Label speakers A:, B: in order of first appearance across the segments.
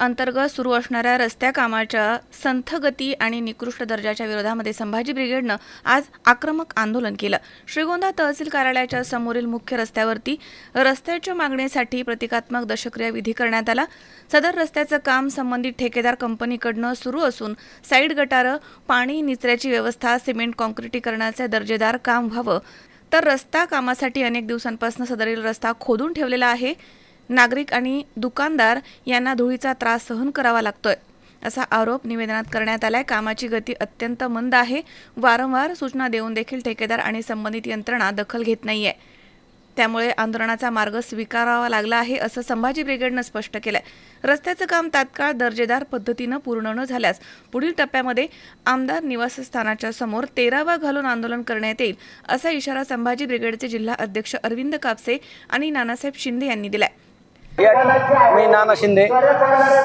A: अंतर्गत सुरू असणाऱ्या रस्त्या कामाच्या संथगती आणि निकृष्ट दर्जाच्या विरोधामध्ये संभाजी ब्रिगेडनं आज आक्रमक आंदोलन केलं. श्रीगोंदा तहसील कार्यालयाच्या समोरील मुख्य रस्त्यावरती रस्त्याच्या मागणीसाठी प्रतिकात्मक दशक्रिया विधी करण्यात आला. सदर रस्त्याचं काम संबंधित ठेकेदार कंपनीकडनं सुरू असून साईड गटारं पाणी निचऱ्याची व्यवस्था सिमेंट कॉन्क्रिटीकरणाचे दर्जेदार काम व्हावं. तर रस्ता कामासाठी अनेक दिवसांपासून सदरील रस्ता खोदून ठेवलेला आहे. नागरिक आणि दुकानदार यांना धुळीचा त्रास सहन करावा लागतोय असा आरोप निवेदनात करण्यात आलाय. कामाची गती अत्यंत मंद आहे. वारंवार सूचना देऊन देखील ठेकेदार आणि संबंधित यंत्रणा दखल घेत नाहीये. त्यामुळे आंदोलनाचा मार्ग स्वीकारावा लागला आहे असं संभाजी ब्रिगेडनं स्पष्ट केलंय. रस्त्याचं काम तात्काळ दर्जेदार पद्धतीनं पूर्ण न झाल्यास पुढील टप्प्यामध्ये आमदार निवासस्थानाच्या समोर तेरावा घालून आंदोलन करण्यात येईल असा इशारा संभाजी ब्रिगेडचे जिल्हा अध्यक्ष अरविंद कापसे आणि नानासाहेब शिंदे यांनी दिलाय.
B: या मी नाना शिंदे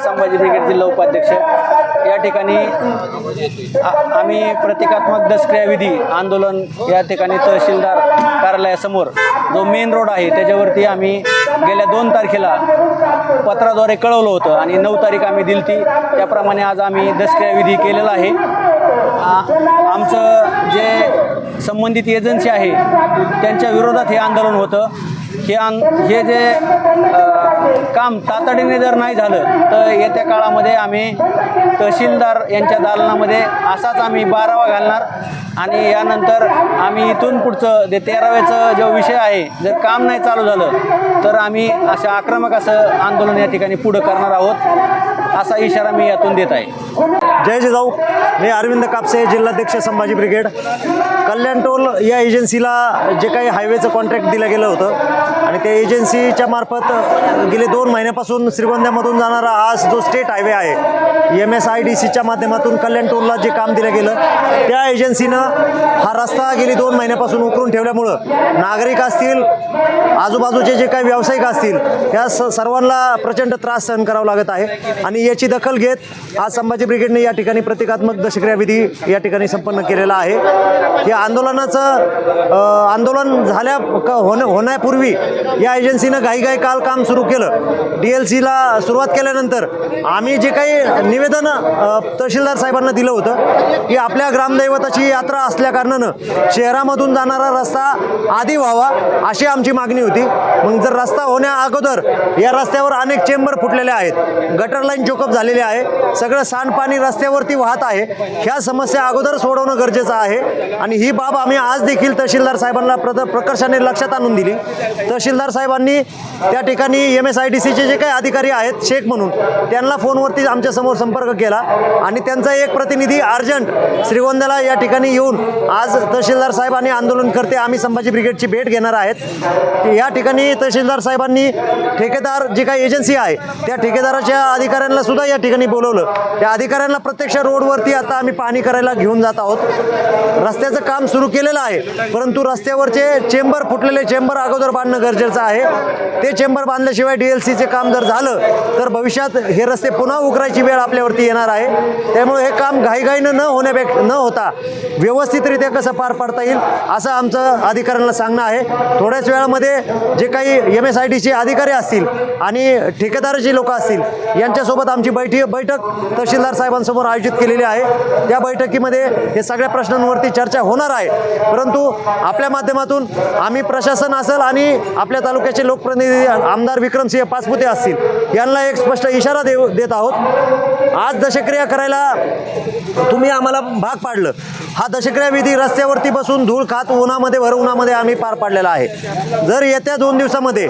B: संभाजी ब्रिगेड जिल्हा उपाध्यक्ष. या ठिकाणी आम्ही प्रतिकात्मक दसक्रियाविधी आंदोलन या ठिकाणी तहसीलदार कार्यालयासमोर जो मेन रोड आहे त्याच्यावरती आम्ही गेल्या दोन तारखेला पत्राद्वारे कळवलं होतं आणि नऊ तारीख आम्ही दिली ती. त्याप्रमाणे आज आम्ही दसक्रियाविधी केलेला आहे. आमचं जे संबंधित एजन्सी आहे त्यांच्या विरोधात हे आंदोलन होतं. हे आन हे जे काम तातडीने जर नाही झालं तर येत्या काळामध्ये आम्ही तहसीलदार यांच्या दालनामध्ये असाच आम्ही बारावा घालणार. आणि यानंतर आम्ही इथून पुढचं जे तेराव्याचं जो विषय आहे जर काम नाही चालू झालं तर आम्ही असं आक्रमक असं आंदोलन या ठिकाणी पुढं करणार आहोत असा इशारा मी यातून देत आहे.
C: जय जिजाऊ मी अरविंद कापसे जिल्हाध्यक्ष संभाजी ब्रिगेड. कल्याण टोल या एजन्सीला जे काही हायवेचं कॉन्ट्रॅक्ट दिलं गेलं होतं आणि त्या एजन्सीच्या मार्फत गेले दोन महिन्यापासून श्रीगोंद्यामधून जाणारा हा जो स्टेट हायवे आहे एम एस आय डी सीच्या माध्यमातून कल्याण टोलला जे काम दिलं गेलं त्या एजन्सीनं हा रस्ता गेली दोन महिन्यापासून उकरून ठेवल्यामुळं नागरिक असतील आजूबाजूचे जे काही व्यावसायिक असतील या स सर्वांना प्रचंड त्रास सहन करावा लागत आहे. आणि याची दखल घेत आज संभाजी ब्रिगेडने या ठिकाणी प्रतिकात्मक दशक्रियाविधी या ठिकाणी संपन्न केलेला आहे. या आंदोलनाचं आंदोलन झाल्या क होण्या होण्यापूर्वी या एजन्सीनं घाईघाई काल काम सुरू केलं. डी एल सीला सुरुवात केल्यानंतर आम्ही जे काही निवेदन तहसीलदार साहेबांना दिलं होतं की आपल्या ग्रामदैवताची यात्रा असल्याकारणानं शहरामधून जाणारा रस्ता आधी व्हावा अशी आमची मागणी होती. मग जर रस्ता होण्या अगोदर या रस्त्यावर अनेक चेंबर फुटलेले आहेत. गटर लाईन चोकअप झालेले आहे. सगळं सांडपाणी रस्त्यावरती वाहत आहे. ह्या समस्या अगोदर सोडवणं गरजेचं आहे. आणि ही बाब आम्ही आज देखील तहसीलदार साहेबांना प्रद प्रकर्षाने लक्षात आणून दिली. तहसीलदार साहेबांनी त्या ठिकाणी एम एस आय डी सीचे जे काही अधिकारी आहेत शेख म्हणून त्यांना फोनवरती आमच्यासमोर संपर्क केला. आणि त्यांचा एक प्रतिनिधी अर्जंट श्रीगोंद्याला या ठिकाणी येऊन आज तहसीलदार साहेब आणि आंदोलनकर्ते आम्ही संभाजी ब्रिगेडची भेट घेणार आहेत. या ठिकाणी तहसीलदार साहेबांनी ठेकेदार जी काही एजन्सी आहे त्या ठेकेदाराच्या अधिकाऱ्यांना सुद्धा या ठिकाणी बोलवलं. त्या अधिकाऱ्यांना प्रत्यक्ष रोडवरती आता आम्ही पाणी करायला घेऊन जात आहोत. रस्त्याचं काम सुरू केलेलं आहे परंतु रस्त्यावरचे चेंबर फुटलेले चेंबर अगोदर बांधणं गरजेचं आहे. ते चेंबर बांधल्याशिवाय डी एल सीचे काम जर झालं तर भविष्यात हे रस्ते पुन्हा उकरायची वेळ आपल्यावरती येणार आहे. त्यामुळे हे काम घाईघाईनं न होण्यापेक्षा न होता व्यवस्थितरित्या कसं पार पाडता येईल असं आमचं अधिकाऱ्यांना सांगणं आहे. थोड्याच वेळामध्ये जे काही एम एस आय टीचे अधिकारी असतील आणि ठेकेदाराचे लोक असतील यांच्यासोबत आमची बैठी बैठक तहसीलदार साहेबांसमोर आयोजित केलेली आहे. त्या बैठकीमध्ये हे सगळ्या प्रश्नांवरती चर्चा होणार आहे. परंतु आपल्या माध्यमातून आम्ही प्रशासन असेल आणि आपल्या तालुक्याचे लोकप्रतिनिधी आमदार विक्रमसिंह पाचपुते असतील यांना एक स्पष्ट इशारा देऊ देत आहोत. आज दशक्रिया करायला तुम्ही आम्हाला भाग पाडलं. हा दशक्रिया विधी रस्त्यावरती बसून धूळ खात उन्हामध्ये भर उन्हामध्ये आम्ही पार पाडलेला आहे. जर येत्या दोन दिवसामध्ये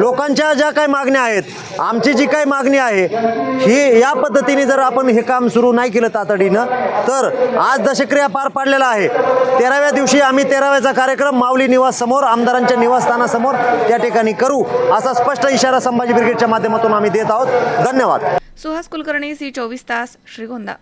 C: लोकांच्या ज्या काही मागण्या आहेत आमची जी काही मागणी आहे ही या पद्धतीने जर आपण हे काम सुरू नाही केलं तातडीनं तर आज दशक्रिया पार पाडलेला आहे. तेराव्या दिवशी आम्ही तेराव्याचा कार्यक्रम माऊली निवास समोर आमदारांच्या निवासस्थानासमोर त्या ठिकाणी करू असा स्पष्ट इशारा संभाजी ब्रिगेडच्या माध्यमातून आम्ही देत आहोत. धन्यवाद.
A: सुहास कुलकर्णी सी चोवीस तास श्रीगोंदा.